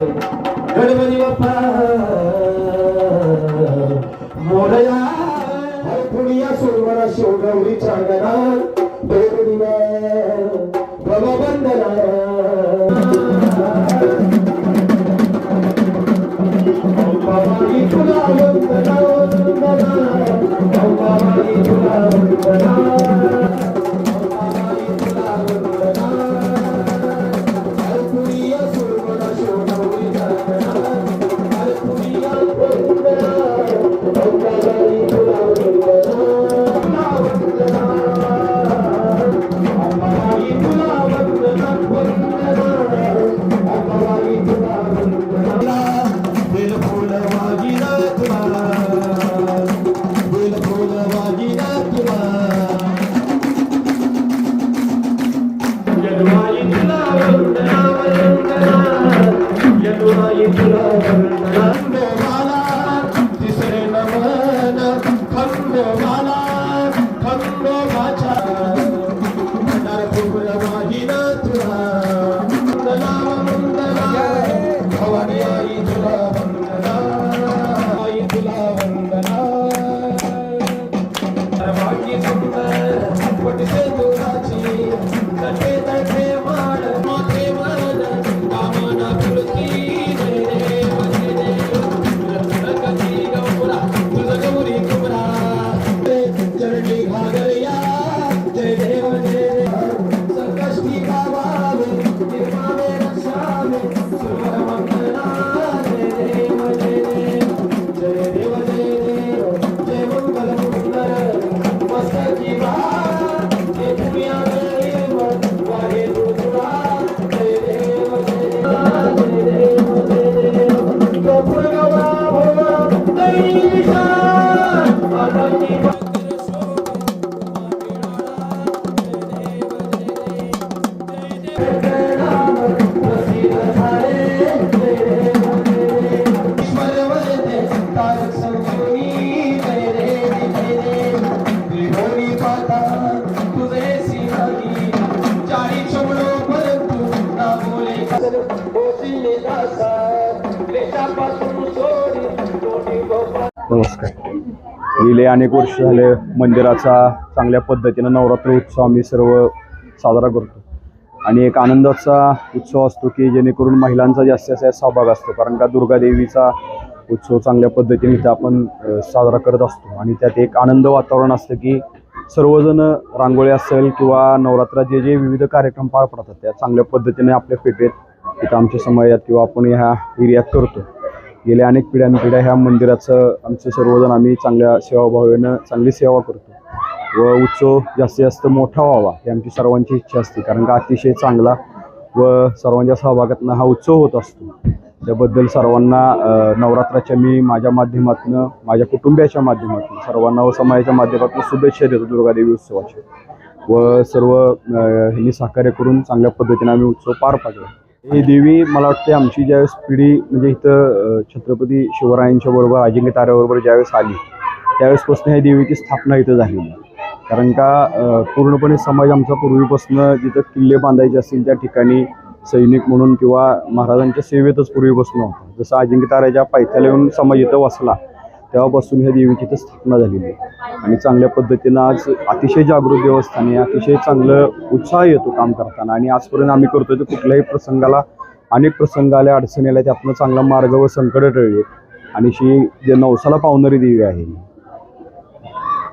गणपती बाप्पा मोरया. पुण्या सोमवारा शिवगौरीच्या गणा बेरडिया प्रभा 돌아가면 तिसरे नमन खंडोबाला खंडोबाच्या पंढरपूर वाहिना तुला वंदना वंदना भवानी आई तुला नमस्कार. गेले अनेक वर्ष झाले मंदिराचा चांगल्या पद्धतीनं नवरात्र उत्सव आम्ही सर्व साजरा करतो. आणि एक आनंदाचा उत्सव असतो की जेणेकरून महिलांचा जास्तीत जास्त सहभाग असतो. कारण का दुर्गादेवीचा उत्सव चांगल्या पद्धतीने इथं आपण साजरा करत असतो. आणि त्यात एक आनंद वातावरण असतं की सर्वजण रांगोळी असेल किंवा नवरात्रात जे जे विविध कार्यक्रम पार पडतात त्या चांगल्या पद्धतीने आपल्या फेटेत इथं आमच्या समाजात किंवा आपण ह्या एरियात करतो. गेल्या अनेक पिढ्यानपिढ्या ह्या मंदिराचं आमचे सर्वजण आम्ही चांगल्या सेवाभावेनं चांगली सेवा करतो. व उत्सव जास्तीत जास्त मोठा व्हावा ही आमची सर्वांची इच्छा असते. कारण का अतिशय चांगला व सर्वांच्या सहभागातनं हा उत्सव होत असतो. त्याबद्दल सर्वांना नवरात्राच्या मी माझ्या माध्यमातून माझ्या कुटुंबियाच्या माध्यमातून सर्वांना व समाजाच्या माध्यमातून शुभेच्छा देतो दुर्गादेवी उत्सवाच्या व सर्व ह्यांनी सहकार्य करून चांगल्या पद्धतीने आम्ही उत्सव पार पाडला. ही देवी मला वाटते आमची ज्यावेळेस पिढी म्हणजे इथं छत्रपती शिवरायांच्या बरोबर अजिंक्य ताऱ्याबरोबर ज्यावेळेस आली त्यावेळेसपासून ह्या देवीची स्थापना इथं झालेली कारण का पूर्णपणे समाज आमचा पूर्वीपासून जिथं किल्ले बांधायचे असतील त्या ठिकाणी सैनिक म्हणून किंवा महाराजांच्या सेवेतच पूर्वीपासून होता. जसं अजिंक्य ताऱ्याच्या पायथ्याला येऊन समाज इथं वसला तेव्हापासून ह्या देवीची तर स्थापना झालेली आहे. आणि चांगल्या पद्धतीनं आज अतिशय जागृत देवस्थानी अतिशय चांगलं उत्साह येतो काम करताना. आणि आजपर्यंत आम्ही करतोय तर कुठल्याही प्रसंगाला अनेक प्रसंग आल्या अडचणी आल्या त्यातनं चांगला मार्ग व संकट टळले आणि शी जे नवसाला पावणारी देवी आहे.